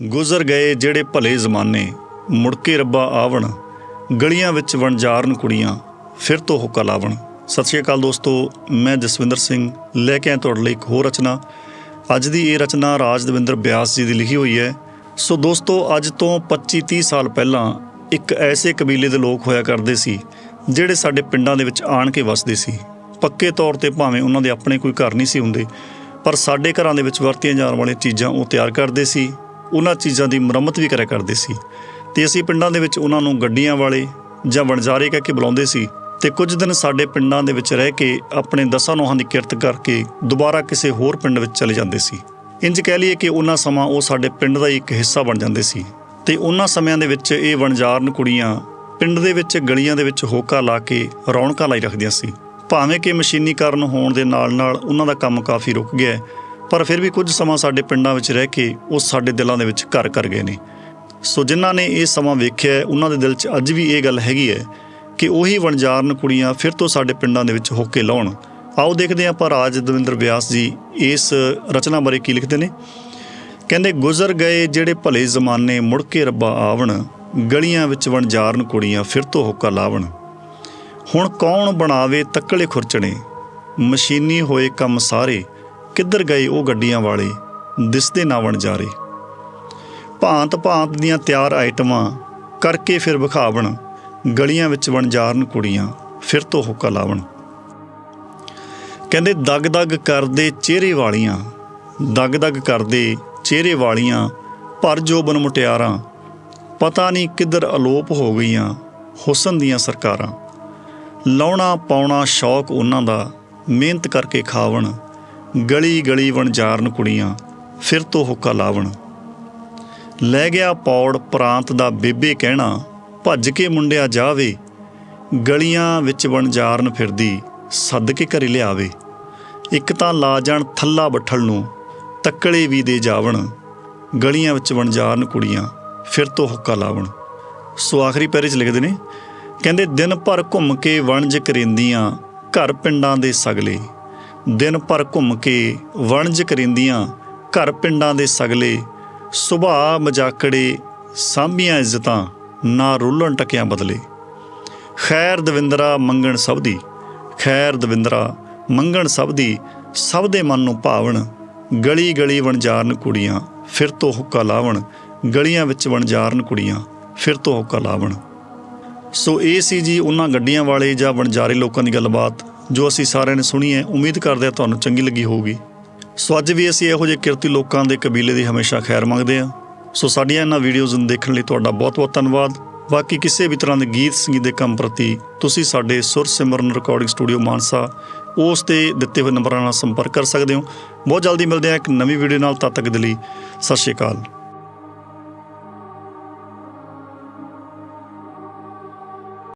ਗੁਜ਼ਰ ਗਏ ਜਿਹੜੇ ਭਲੇ ਜ਼ਮਾਨੇ ਮੁੜ ਕੇ ਰੱਬਾ ਆਵਣ, ਗਲੀਆਂ ਵਿੱਚ ਵਣਜਾਰਨ ਕੁੜੀਆਂ, ਫਿਰ ਤੋਂ ਹੁੱਕਾ ਲਾਵਣ। ਸਤਿ ਸ਼੍ਰੀ ਅਕਾਲ ਦੋਸਤੋ, ਮੈਂ ਜਸਵਿੰਦਰ ਸਿੰਘ, ਲੈ ਕੇ ਆਇਆ ਤੁਹਾਡੇ ਲਈ ਇੱਕ ਹੋਰ ਰਚਨਾ। ਅੱਜ ਦੀ ਇਹ ਰਚਨਾ ਰਾਜ ਦਵਿੰਦਰ ਬਿਆਸ ਜੀ ਦੀ ਲਿਖੀ ਹੋਈ ਹੈ। ਸੋ ਦੋਸਤੋ, ਅੱਜ ਤੋਂ 25 30 ਸਾਲ ਪਹਿਲਾਂ ਇੱਕ ਐਸੇ ਕਬੀਲੇ ਦੇ ਲੋਕ ਹੋਇਆ ਕਰਦੇ ਸੀ, ਜਿਹੜੇ ਸਾਡੇ ਪਿੰਡਾਂ ਦੇ ਵਿੱਚ ਆਣ ਕੇ ਵਸਦੇ ਸੀ। ਪੱਕੇ ਤੌਰ ਤੇ ਭਾਵੇਂ ਉਹਨਾਂ ਦੇ ਆਪਣੇ ਕੋਈ ਘਰ ਨਹੀਂ ਸੀ ਹੁੰਦੇ, ਪਰ ਸਾਡੇ ਘਰਾਂ ਦੇ ਵਿੱਚ ਵਰਤੀਆਂ ਜਾਣ ਵਾਲੀਆਂ ਚੀਜ਼ਾਂ ਉਹ ਤਿਆਰ ਕਰਦੇ ਸੀ। ਉਹਨਾਂ ਚੀਜ਼ਾਂ ਦੀ ਮੁਰੰਮਤ ਵੀ ਕਰਿਆ ਕਰਦੇ ਸੀ ਤੇ ਅਸੀਂ ਪਿੰਡਾਂ ਦੇ ਵਿੱਚ ਉਹਨਾਂ ਨੂੰ ਗੱਡੀਆਂ ਵਾਲੇ ਜਾਂ ਵਣਜਾਰੇ ਕਹਿ ਕੇ ਬੁਲਾਉਂਦੇ ਸੀ ਤੇ ਕੁਝ ਦਿਨ ਸਾਡੇ ਪਿੰਡਾਂ ਦੇ ਵਿੱਚ ਰਹਿ ਕੇ ਆਪਣੇ ਦਸਾਂ ਨੋਹਾਂ ਦੀ ਕਿਰਤ ਕਰਕੇ ਦੁਬਾਰਾ ਕਿਸੇ ਹੋਰ ਪਿੰਡ ਵਿੱਚ ਚਲੇ ਜਾਂਦੇ ਸੀ। ਇੰਜ ਕਹਿ ਲਈਏ ਕਿ ਉਹਨਾਂ ਸਮਾਂ ਉਹ ਸਾਡੇ ਪਿੰਡ ਦਾ ਹੀ ਇੱਕ ਹਿੱਸਾ ਬਣ ਜਾਂਦੇ ਸੀ ਤੇ ਉਹਨਾਂ ਸਮਿਆਂ ਦੇ ਵਿੱਚ ਇਹ ਵਣਜਾਰਨ ਕੁੜੀਆਂ ਪਿੰਡ ਦੇ ਵਿੱਚ ਗਲੀਆਂ ਦੇ ਵਿੱਚ ਹੋਕਾ ਲਾ ਕੇ ਰੌਣਕਾਂ ਲਾਈ ਰੱਖਦੀਆਂ ਸੀ। ਭਾਵੇਂ ਕਿ ਮਸ਼ੀਨੀਕਰਨ ਹੋਣ ਦੇ ਨਾਲ-ਨਾਲ ਉਹਨਾਂ ਦਾ ਕੰਮ ਕਾਫੀ ਰੁਕ ਗਿਆ ਪਰ ਫਿਰ ਵੀ ਕੁਝ ਸਮਾਂ ਸਾਡੇ ਪਿੰਡਾਂ ਵਿੱਚ ਰਹਿ ਕੇ ਉਹ ਸਾਡੇ ਦਿਲਾਂ ਦੇ ਵਿੱਚ ਘਰ ਕਰ ਗਏ ਨੇ। ਸੋ ਜਿਨ੍ਹਾਂ ਨੇ ਇਹ ਸਮਾਂ ਵੇਖਿਆ ਉਹਨਾਂ ਦੇ ਦਿਲ 'ਚ ਅੱਜ ਵੀ ਇਹ ਗੱਲ ਹੈਗੀ ਹੈ ਕਿ ਉਹੀ ਵਣਜਾਰਨ ਕੁੜੀਆਂ ਫਿਰ ਤੋਂ ਸਾਡੇ ਪਿੰਡਾਂ ਦੇ ਵਿੱਚ ਹੋਕੇ ਲਾਉਣ। ਆਓ ਦੇਖਦੇ ਹਾਂ ਆਪਾਂ ਰਾਜ ਦਵਿੰਦਰ ਵਿਆਸ ਜੀ ਇਸ ਰਚਨਾ ਬਾਰੇ ਕੀ ਲਿਖਦੇ ਨੇ। ਕਹਿੰਦੇ, ਗੁਜ਼ਰ ਗਏ ਜਿਹੜੇ ਭਲੇ ਜ਼ਮਾਨੇ ਮੁੜ ਕੇ ਰੱਬਾ ਆਵਣ, ਗਲੀਆਂ ਵਿੱਚ ਵਣਜਾਰਨ ਕੁੜੀਆਂ ਫਿਰ ਤੋਂ ਹੋਕਾ ਲਾਵਣ। ਹੁਣ ਕੌਣ ਬਣਾਵੇ ਤੱਕਲੇ ਖੁਰਚਣੇ, ਮਸ਼ੀਨੀ ਹੋਏ ਕੰਮ ਸਾਰੇ ਕਿੱਧਰ ਗਏ ਉਹ ਗੱਡੀਆਂ ਵਾਲੇ? ਦਿਸਦੇ ਨਾ ਵਣ ਵਣਜਾਰੇ ਭਾਂਤ ਭਾਂਤ ਦੀਆਂ ਤਿਆਰ ਆਈਟਮਾਂ ਕਰਕੇ ਫਿਰ ਵਿਖਾਵਣ, ਗਲੀਆਂ ਵਿੱਚ ਵਣਜਾਰਨ ਕੁੜੀਆਂ, ਫਿਰ ਤੋਂ ਹੁੱਕਾ ਲਾਵਣ। ਕਹਿੰਦੇ, ਦਗ ਦਗ ਕਰਦੇ ਚਿਹਰੇ ਵਾਲੀਆਂ, ਦਗ ਦਗ ਕਰਦੇ ਚਿਹਰੇ ਵਾਲੀਆਂ, ਪਰ ਜੋਬਨ ਮੁਟਿਆਰਾਂ, ਪਤਾ ਨਹੀਂ ਕਿੱਧਰ ਅਲੋਪ ਹੋ ਗਈਆਂ ਹੁਸਨ ਦੀਆਂ ਸਰਕਾਰਾਂ। ਲਾਉਣਾ ਪਾਉਣਾ ਸ਼ੌਕ ਉਹਨਾਂ ਦਾ, ਮਿਹਨਤ ਕਰਕੇ ਖਾਵਣ ਗਲੀ ਗਲੀ ਵਣਜਾਰਨ ਕੁੜੀਆਂ, ਫਿਰ ਤੋਂ ਹੁੱਕਾ ਲਾਵਣ। ਲੈ ਗਿਆ ਪੌੜ ਪ੍ਰਾਂਤ ਦਾ ਬੇਬੇ ਕਹਿਣਾ, ਭੱਜ ਕੇ ਮੁੰਡਿਆ ਜਾਵੇ। ਗਲੀਆਂ ਵਿੱਚ ਵਣਜਾਰਨ ਫਿਰਦੀ, ਸੱਦ ਕੇ ਘਰੇ ਲਿਆਵੇ। ਇੱਕ ਤਾਂ ਲਾ ਜਾਣ ਥੱਲਾ ਬੱਠਲ ਨੂੰ, ਤੱਕਲੇ ਵੀ ਦੇ ਜਾਵਣ। ਗਲੀਆਂ ਵਿੱਚ ਵਣਜਾਰਨ ਕੁੜੀਆਂ, ਫਿਰ ਤੋਂ ਹੁੱਕਾ ਲਾਵਣ। ਸੋ ਆਖਰੀ ਪੈਰੇ 'ਚ ਲਿਖਦੇ ਨੇ, ਕਹਿੰਦੇ ਦਿਨ ਭਰ ਘੁੰਮ ਕੇ ਵਣਜ ਕਰਿੰਦੀਆਂ, ਘਰ ਪਿੰਡਾਂ ਦੇ ਸਗਲੇ। ਦਿਨ ਭਰ ਘੁੰਮ ਕੇ ਵਣਜ ਕਰਿੰਦੀਆਂ ਘਰ ਪਿੰਡਾਂ ਦੇ ਸਗਲੇ, ਸੁਭਾਅ ਮਜਾਕੜੇ ਸਾਂਭੀਆਂ ਇੱਜ਼ਤਾਂ ਨਾ ਰੁੱਲਣ ਟਕਿਆਂ ਬਦਲੇ। ਖੈਰ ਦਵਿੰਦਰਾ ਮੰਗਣ ਸਭ ਦੀ, ਖੈਰ ਦਵਿੰਦਰਾ ਮੰਗਣ ਸਭ ਦੀ, ਸਭ ਦੇ ਮਨ ਨੂੰ ਭਾਵਣ ਗਲੀ ਗਲੀ ਵਣਜਾਰਨ ਕੁੜੀਆਂ, ਫਿਰ ਤੋਂ ਹੁੱਕਾ ਲਾਵਣ, ਗਲੀਆਂ ਵਿੱਚ ਵਣਜਾਰਨ ਕੁੜੀਆਂ, ਫਿਰ ਤੋਂ ਹੁੱਕਾ ਲਾਵਣ। ਸੋ ਇਹ ਸੀ ਜੀ ਉਹਨਾਂ ਗੱਡੀਆਂ ਵਾਲੇ ਜਾਂ ਵਣਜਾਰੇ ਲੋਕਾਂ ਦੀ ਗੱਲਬਾਤ। ਜੋ ਅਸੀਂ ਸਾਰਿਆਂ ਨੇ ਸੁਣੀ ਹੈ, ਉਮੀਦ ਕਰਦੇ ਹਾਂ ਤੁਹਾਨੂੰ ਚੰਗੀ ਲੱਗੀ ਹੋਊਗੀ। ਸੋ ਅੱਜ ਵੀ ਅਸੀਂ ਇਹੋ ਜਿਹੇ ਕਿਰਤੀ ਲੋਕਾਂ ਦੇ ਕਬੀਲੇ ਦੀ ਹਮੇਸ਼ਾ ਖੈਰ ਮੰਗਦੇ ਹਾਂ। ਸੋ ਸਾਡੀਆਂ ਇਹਨਾਂ ਵੀਡੀਓਜ਼ ਨੂੰ ਦੇਖਣ ਲਈ ਤੁਹਾਡਾ ਬਹੁਤ-ਬਹੁਤ ਧੰਨਵਾਦ। ਬਾਕੀ ਕਿਸੇ ਵੀ ਤਰ੍ਹਾਂ ਦੇ ਗੀਤ ਸੰਗੀਤ ਦੇ ਕੰਮ ਪ੍ਰਤੀ ਤੁਸੀਂ ਸਾਡੇ ਸੁਰ ਸਿਮਰਨ ਰਿਕਾਰਡਿੰਗ ਸਟੂਡੀਓ ਮਾਨਸਾ, ਉਸ ਤੇ ਦਿੱਤੇ ਹੋਏ ਨੰਬਰਾਂ ਨਾਲ ਸੰਪਰਕ ਕਰ ਸਕਦੇ ਹੋ। ਬਹੁਤ ਜਲਦੀ ਮਿਲਦੇ ਹਾਂ ਇੱਕ ਨਵੀਂ ਵੀਡੀਓ ਨਾਲ, ਤਦ ਤੱਕ ਦੇ ਲਈ ਸਤਿ ਸ਼੍ਰੀ ਅਕਾਲ।